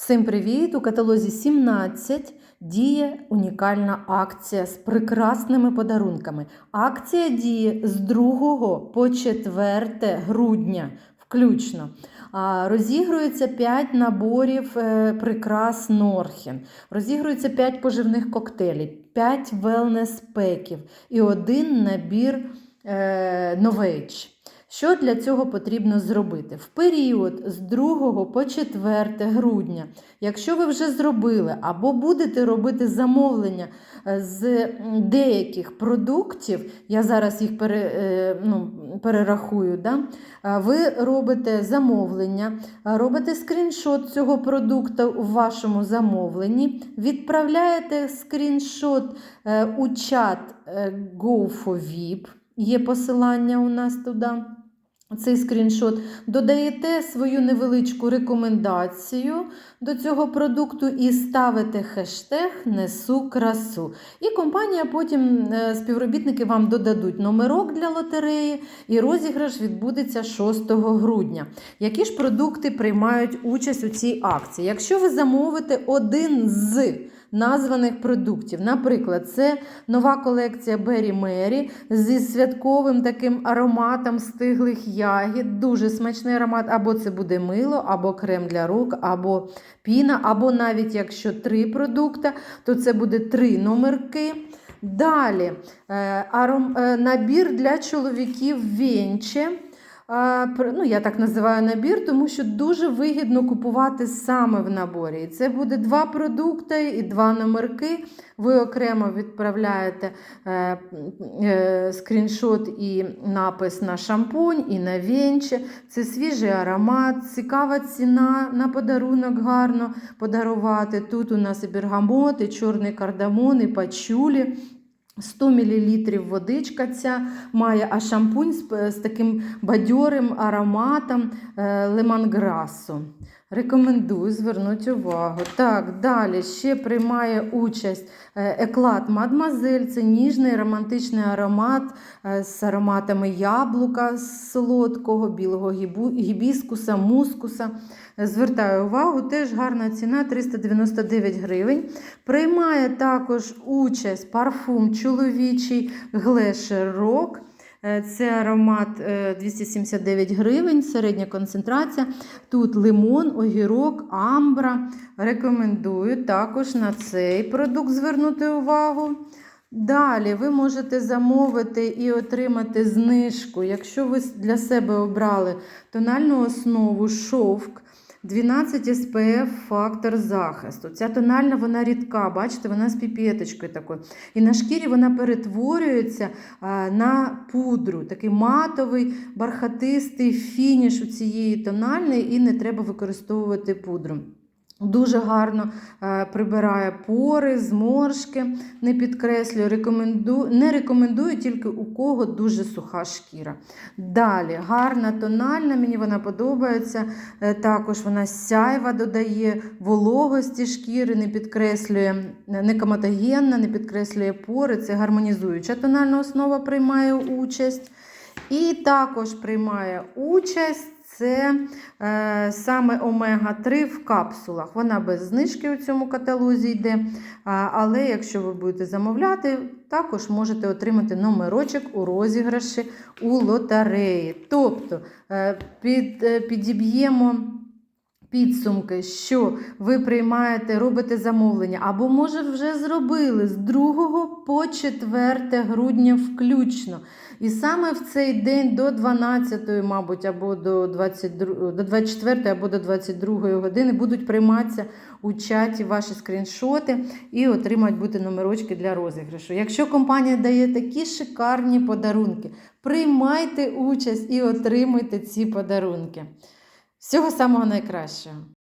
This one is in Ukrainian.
Всім привіт! У каталозі 17 діє унікальна акція з прекрасними подарунками. Акція діє з 2 по 4 грудня включно. Розігрується 5 наборів е, прикрас Норхен, розігрується 5 поживних коктейлів, 5 велнес-пеків і один набір е, Новейдж. Що для цього потрібно зробити? В період з 2 по 4 грудня, якщо ви вже зробили або будете робити замовлення е, з деяких продуктів, я зараз їх пере, е, ну, перерахую, да? Е, ви робите замовлення, робите скріншот цього продукту у вашому замовленні, відправляєте скріншот у чат GoForVip, є посилання у нас туди цей скріншот, додаєте свою невеличку рекомендацію до цього продукту і ставите хештег Несу красу. І компанія потім е, співробітники вам додадуть номерок для лотереї, і розіграш відбудеться 6 грудня. Які ж продукти приймають участь у цій акції? Якщо ви замовите один з названих продуктів. Наприклад, це нова колекція Berry Mary зі святковим таким ароматом стиглих ягід, дуже смачний аромат, або це буде мило, або крем для рук, або піна, або навіть якщо три продукти, то це буде три номерки. Далі е, аром, е, набір для чоловіків вінче. Ну, я так називаю набір, тому що дуже вигідно купувати саме в наборі. І це буде два продукти і два номерки. Ви окремо відправляєте е, е, скріншот і напис на шампунь і на вінче. Це свіжий аромат, цікава ціна на подарунок гарно подарувати. Тут у нас і бергамот, і чорний кардамон, і пачулі. 100 мл водичка ця має, а шампунь з, з таким бадьорим ароматом е, лемонграсу. Рекомендую звернути увагу. Так, далі ще приймає участь е, еклад Мадмазель. Це ніжний романтичний аромат е, з ароматами яблука солодкого, білого гібіскуса, мускуса. Звертаю увагу, теж гарна ціна 399 гривень. Приймає також участь парфум чоловічий Глешер Рок. Е, Це аромат е, 279 гривень, середня концентрація. Тут лимон, огірок, амбра. Рекомендую також на цей продукт звернути увагу. Далі ви можете замовити і отримати знижку, якщо ви для себе обрали тональну основу шовк. 12 SPF фактор захисту. Ця тональна вона рідка, бачите, вона з піпеточкою такою. І на шкірі вона перетворюється на пудру, такий матовий, бархатистий фініш у цієї тональної, і не треба використовувати пудру. Дуже гарно е, прибирає пори, зморшки, не підкреслюю, рекоменду... не рекомендую тільки у кого дуже суха шкіра. Далі, гарна тональна, мені вона подобається. Е, Також вона сяйва додає вологості шкіри, не підкреслює, не коматогенна, не підкреслює пори. Це гармонізуюча тональна основа приймає участь. І також приймає участь. Це е, саме омега-3 в капсулах. Вона без знижки у цьому каталозі йде. Але якщо ви будете замовляти, також можете отримати номерочок у розіграші у лотереї. Тобто е, під, е, підіб'ємо. Підсумки, що ви приймаєте, робите замовлення, або, може, вже зробили з 2 по 4 грудня включно. І саме в цей день до 12, мабуть, або до 22, до 24 або до 22 години будуть прийматися у чаті ваші скріншоти і отримають бути номерочки для розіграшу. Якщо компанія дає такі шикарні подарунки, приймайте участь і отримуйте ці подарунки. Всього самого найкращого!